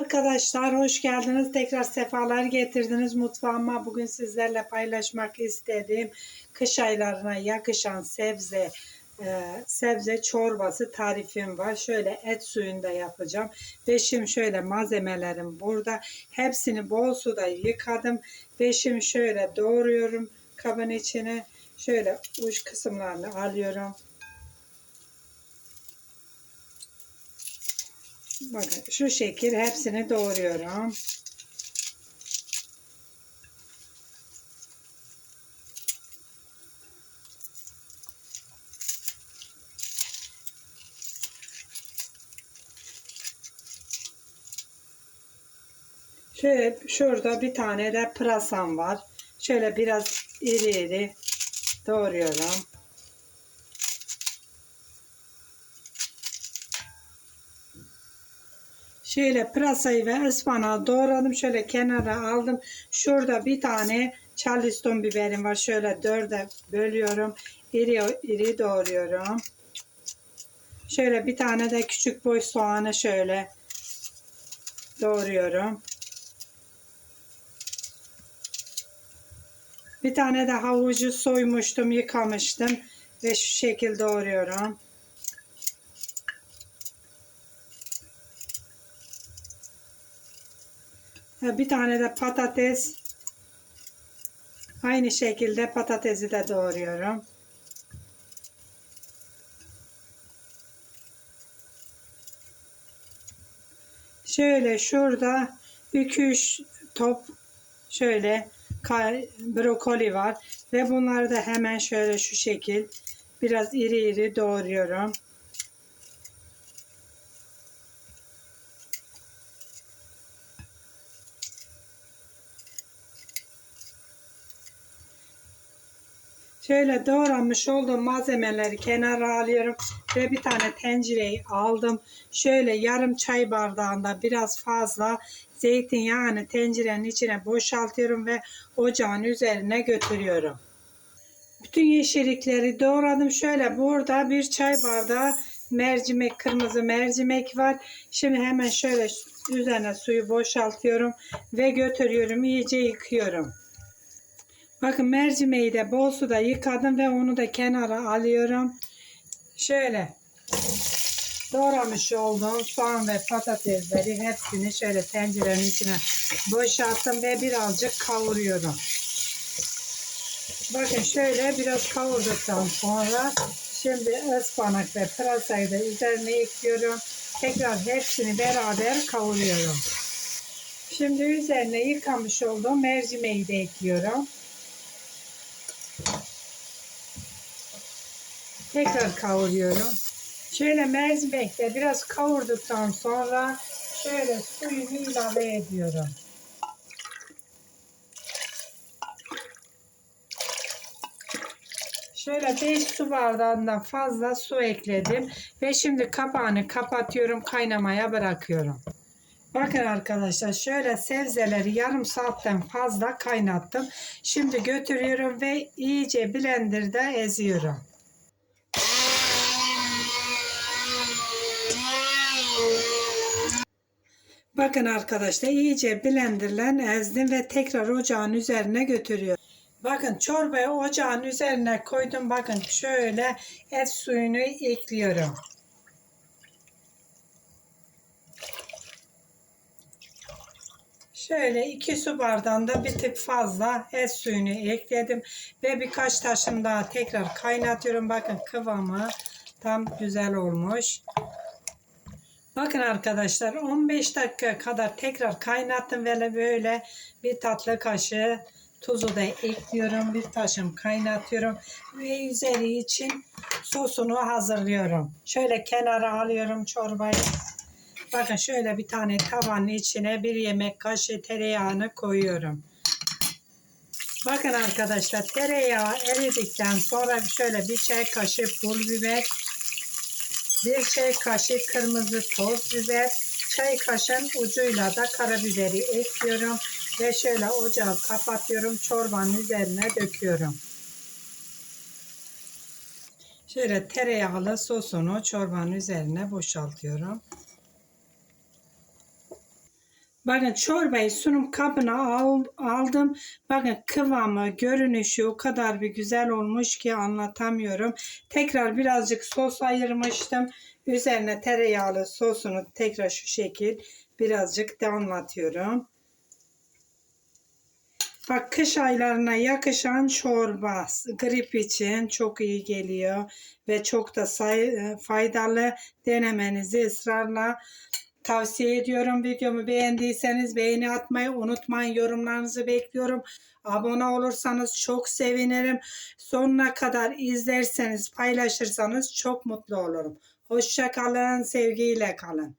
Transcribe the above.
Arkadaşlar hoş geldiniz. Tekrar sefalar getirdiniz mutfağıma. Bugün sizlerle paylaşmak istediğim kış aylarına yakışan sebze e, sebze çorbası tarifim var. Şöyle et suyunda yapacağım. Ve şimdi şöyle malzemelerim burada. Hepsini bol suda yıkadım. Ve şimdi şöyle doğruyorum kabın içine. Şöyle uç kısımlarını alıyorum. Bakın şu şekil hepsini doğruyorum. Şöyle şurada bir tane de pırasam var. Şöyle biraz iri iri doğruyorum. Şöyle pırasayı ve ıspanağı doğradım. Şöyle kenara aldım. Şurada bir tane charleston biberim var. Şöyle dörde bölüyorum. İri iri doğruyorum. Şöyle bir tane de küçük boy soğanı şöyle doğruyorum. Bir tane de havucu soymuştum, yıkamıştım ve şu şekilde doğruyorum. Bir tane de patates. Aynı şekilde patatesi de doğruyorum. Şöyle şurada 2-3 top şöyle brokoli var ve bunları da hemen şöyle şu şekil biraz iri iri doğruyorum. Şöyle doğramış olduğum malzemeleri kenara alıyorum ve bir tane tencereyi aldım. Şöyle yarım çay bardağında biraz fazla zeytinyağını tencerenin içine boşaltıyorum ve ocağın üzerine götürüyorum. Bütün yeşillikleri doğradım. Şöyle burada bir çay bardağı mercimek, kırmızı mercimek var. Şimdi hemen şöyle üzerine suyu boşaltıyorum ve götürüyorum. iyice yıkıyorum. Bakın mercimeği de bol suda yıkadım ve onu da kenara alıyorum. Şöyle doğramış olduğum soğan ve patatesleri hepsini şöyle tencerenin içine boşalttım ve birazcık kavuruyorum. Bakın şöyle biraz kavurduktan sonra şimdi ıspanak ve pırasayı da üzerine ekliyorum. Tekrar hepsini beraber kavuruyorum. Şimdi üzerine yıkamış olduğum mercimeği de ekliyorum. Tekrar kavuruyorum. Şöyle mercimekte biraz kavurduktan sonra şöyle suyunu ilave ediyorum. Şöyle 5 su bardağından fazla su ekledim ve şimdi kapağını kapatıyorum kaynamaya bırakıyorum. Bakın arkadaşlar şöyle sebzeleri yarım saatten fazla kaynattım. Şimdi götürüyorum ve iyice blenderda eziyorum. Bakın arkadaşlar iyice blenderlen ezdim ve tekrar ocağın üzerine götürüyorum. Bakın çorbayı ocağın üzerine koydum. Bakın şöyle et suyunu ekliyorum. Şöyle iki su bardağında bir tık fazla et suyunu ekledim ve birkaç taşım daha tekrar kaynatıyorum. Bakın kıvamı tam güzel olmuş. Bakın arkadaşlar 15 dakika kadar tekrar kaynattım ve böyle bir tatlı kaşığı tuzu da ekliyorum. Bir taşım kaynatıyorum ve üzeri için sosunu hazırlıyorum. Şöyle kenara alıyorum çorbayı. Bakın şöyle bir tane tavanın içine bir yemek kaşığı tereyağını koyuyorum. Bakın arkadaşlar tereyağı eridikten sonra şöyle bir çay kaşığı pul biber, bir çay kaşığı kırmızı toz biber, çay kaşığın ucuyla da karabiberi ekliyorum ve şöyle ocağı kapatıyorum. Çorbanın üzerine döküyorum. Şöyle tereyağlı sosunu çorbanın üzerine boşaltıyorum. Bakın çorbayı sunum kabına al- aldım. Bakın kıvamı, görünüşü o kadar bir güzel olmuş ki anlatamıyorum. Tekrar birazcık sos ayırmıştım. Üzerine tereyağlı sosunu tekrar şu şekil birazcık damlatıyorum. Bak kış aylarına yakışan çorba grip için çok iyi geliyor ve çok da faydalı denemenizi ısrarla tavsiye ediyorum. Videomu beğendiyseniz beğeni atmayı unutmayın. Yorumlarınızı bekliyorum. Abone olursanız çok sevinirim. Sonuna kadar izlerseniz, paylaşırsanız çok mutlu olurum. Hoşça kalın, sevgiyle kalın.